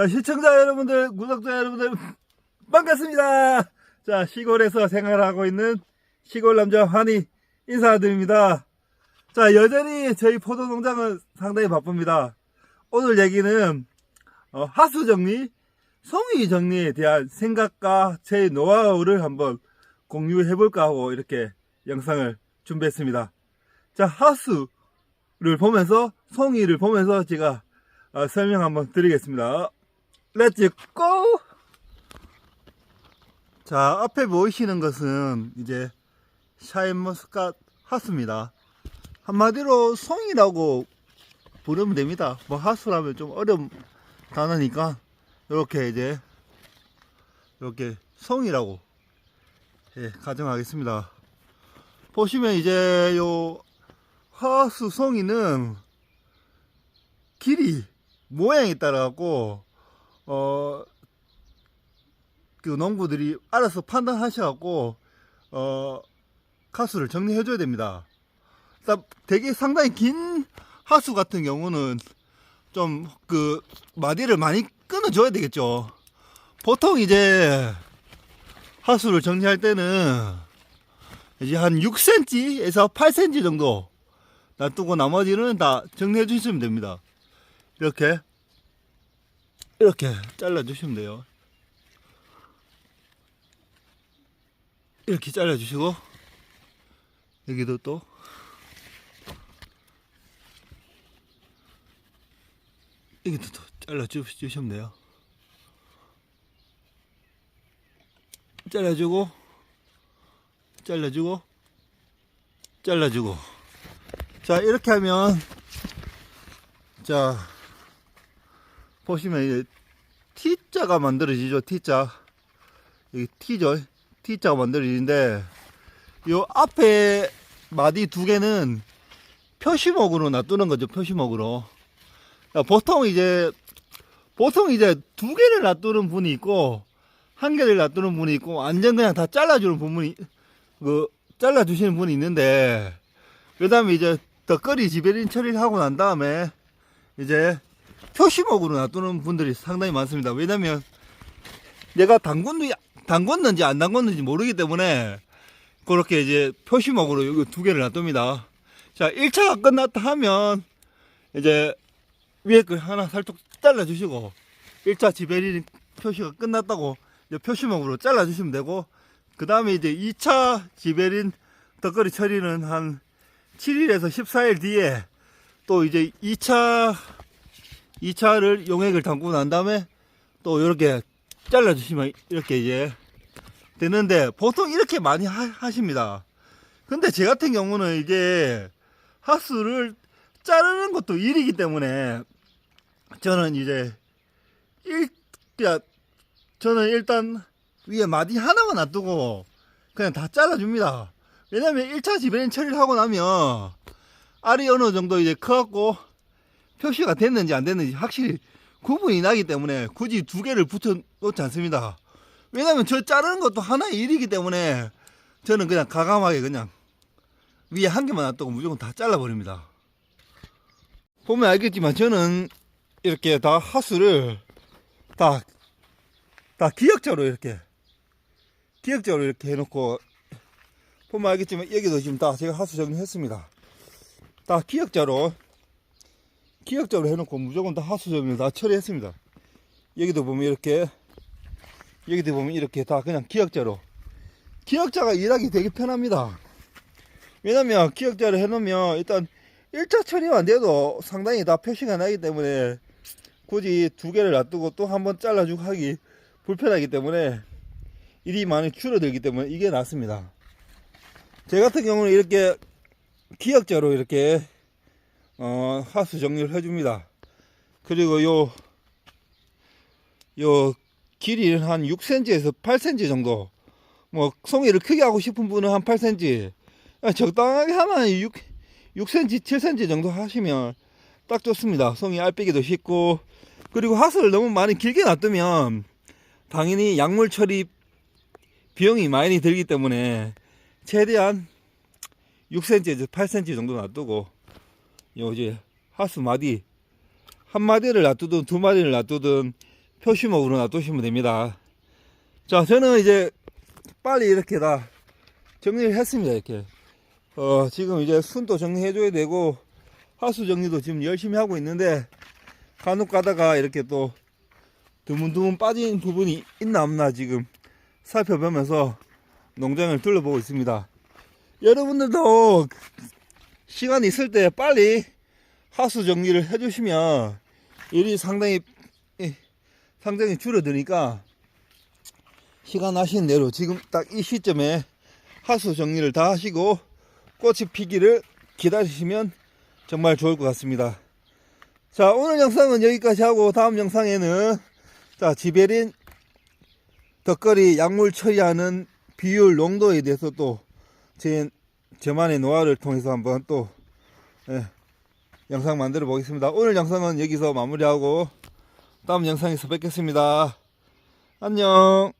자, 시청자 여러분들, 구독자 여러분들, 반갑습니다. 자, 시골에서 생활하고 있는 시골 남자 환희 인사드립니다. 자, 여전히 저희 포도 농장은 상당히 바쁩니다. 오늘 얘기는 어, 하수 정리, 송이 정리에 대한 생각과 제 노하우를 한번 공유해 볼까 하고 이렇게 영상을 준비했습니다. 자, 하수를 보면서 송이를 보면서 제가 어, 설명 한번 드리겠습니다. 렛츠 고! 자, 앞에 보이시는 것은 이제 샤인머스캇 하수입니다. 한마디로 송이라고 부르면 됩니다. 뭐 하수라면 좀 어려운 단어니까 이렇게 이제 이렇게 송이라고 예, 가정하겠습니다. 보시면 이제 요 하수 송이는 길이 모양에 따라 갖고 어, 그 농부들이 알아서 판단하셔갖고, 어, 가수를 정리해 줘야 됩니다. 일단 되게 상당히 긴 하수 같은 경우는 좀 그 마디를 많이 끊어 줘야 되겠죠. 보통 이제 하수를 정리할 때는 이제 한 6cm에서 8cm 정도 놔두고 나머지는 다 정리해 주시면 됩니다. 이렇게 이렇게 잘라 주시면 돼요. 이렇게 잘라 주시고 여기도 또 여기도 또 잘라 주- 주시면 돼요. 잘라주고 잘라주고 잘라주고 자 이렇게 하면 자 보시면 이제 T자가 만들어지죠 T자. 여기 T죠. T자가 만들어지는데 요 앞에 마디 두 개는 표시목으로 놔두는 거죠 표시목으로. 자, 보통 이제 보통 이제 두 개를 놔두는 분이 있고 한 개를 놔두는 분이 있고 완전 그냥 다 잘라주는 분이 그 잘라주시는 분이 있는데 그 다음에 이제 덧거리 지베린 처리를 하고 난 다음에 이제 표시목으로 놔두는 분들이 상당히 많습니다. 왜냐면 내가 담궜는지, 담궜는지 안 담궜는지 모르기 때문에 그렇게 이제 표시목으로 여기 두 개를 놔둡니다. 자, 1차가 끝났다 하면 이제 위에 거 하나 살짝 잘라주시고 1차 지베린 표시가 끝났다고 표시목으로 잘라주시면 되고 그 다음에 이제 2차 지베린 덧거리 처리는 한 7일에서 14일 뒤에 또 이제 2차 2차를 용액을 담고 난 다음에 또 이렇게 잘라주시면 이렇게 이제 되는데 보통 이렇게 많이 하, 십니다 근데 제 같은 경우는 이게 하수를 자르는 것도 일이기 때문에 저는 이제 일, 그냥 저는 일단 위에 마디 하나만 놔두고 그냥 다 잘라줍니다. 왜냐면 1차 지배인 처리를 하고 나면 알이 어느 정도 이제 커갖고 표시가 됐는지 안 됐는지 확실히 구분이 나기 때문에 굳이 두 개를 붙여 놓지 않습니다. 왜냐면 저 자르는 것도 하나의 일이기 때문에 저는 그냥 가감하게 그냥 위에 한 개만 놔두고 무조건 다 잘라버립니다. 보면 알겠지만 저는 이렇게 다 하수를 다, 다 기역자로 이렇게 기역자로 이렇게 해놓고 보면 알겠지만 여기도 지금 다 제가 하수 정리했습니다. 다 기역자로 기역자로 해놓고 무조건 다 하수 정리를 다 처리했습니다. 여기도 보면 이렇게 여기도 보면 이렇게 다 그냥 기역자로 기역자가 일하기 되게 편합니다. 왜냐면 기역자를 해놓으면 일단 1차 처리만 돼도 상당히 다 표시가 나기 때문에 굳이 두 개를 놔두고 또 한 번 잘라주고 하기 불편하기 때문에 일이 많이 줄어들기 때문에 이게 낫습니다. 제 같은 경우는 이렇게 기역자로 이렇게 어, 하수 정리를 해줍니다. 그리고 요, 요 길이는 한 6cm에서 8cm 정도. 뭐, 송이를 크게 하고 싶은 분은 한 8cm. 아, 적당하게 하면 6, 6cm, 7cm 정도 하시면 딱 좋습니다. 송이 알빼기도 쉽고. 그리고 하수를 너무 많이 길게 놔두면 당연히 약물 처리 비용이 많이 들기 때문에 최대한 6cm에서 8cm 정도 놔두고 요 이제 하수 마디 한 마디를 놔두든 두 마디를 놔두든 표시목으로 놔두시면 됩니다. 자, 저는 이제 빨리 이렇게 다 정리를 했습니다. 이렇게. 어, 지금 이제 순도 정리해줘야 되고, 하수 정리도 지금 열심히 하고 있는데, 간혹 가다가 이렇게 또 드문드문 빠진 부분이 있나 없나 지금 살펴보면서 농장을 둘러보고 있습니다. 여러분들도 시간 있을 때 빨리 하수 정리를 해주시면 일이 상당히 예, 상당히 줄어드니까 시간 나신 대로 지금 딱 이 시점에 하수 정리를 다 하시고 꽃이 피기를 기다리시면 정말 좋을 것 같습니다. 자 오늘 영상은 여기까지 하고 다음 영상에는 자 지베린 덕거리 약물 처리하는 비율 농도에 대해서 또 제 저만의 노하우를 통해서 한번 또 예, 영상 만들어 보겠습니다. 오늘 영상은 여기서 마무리하고 다음 영상에서 뵙겠습니다. 안녕.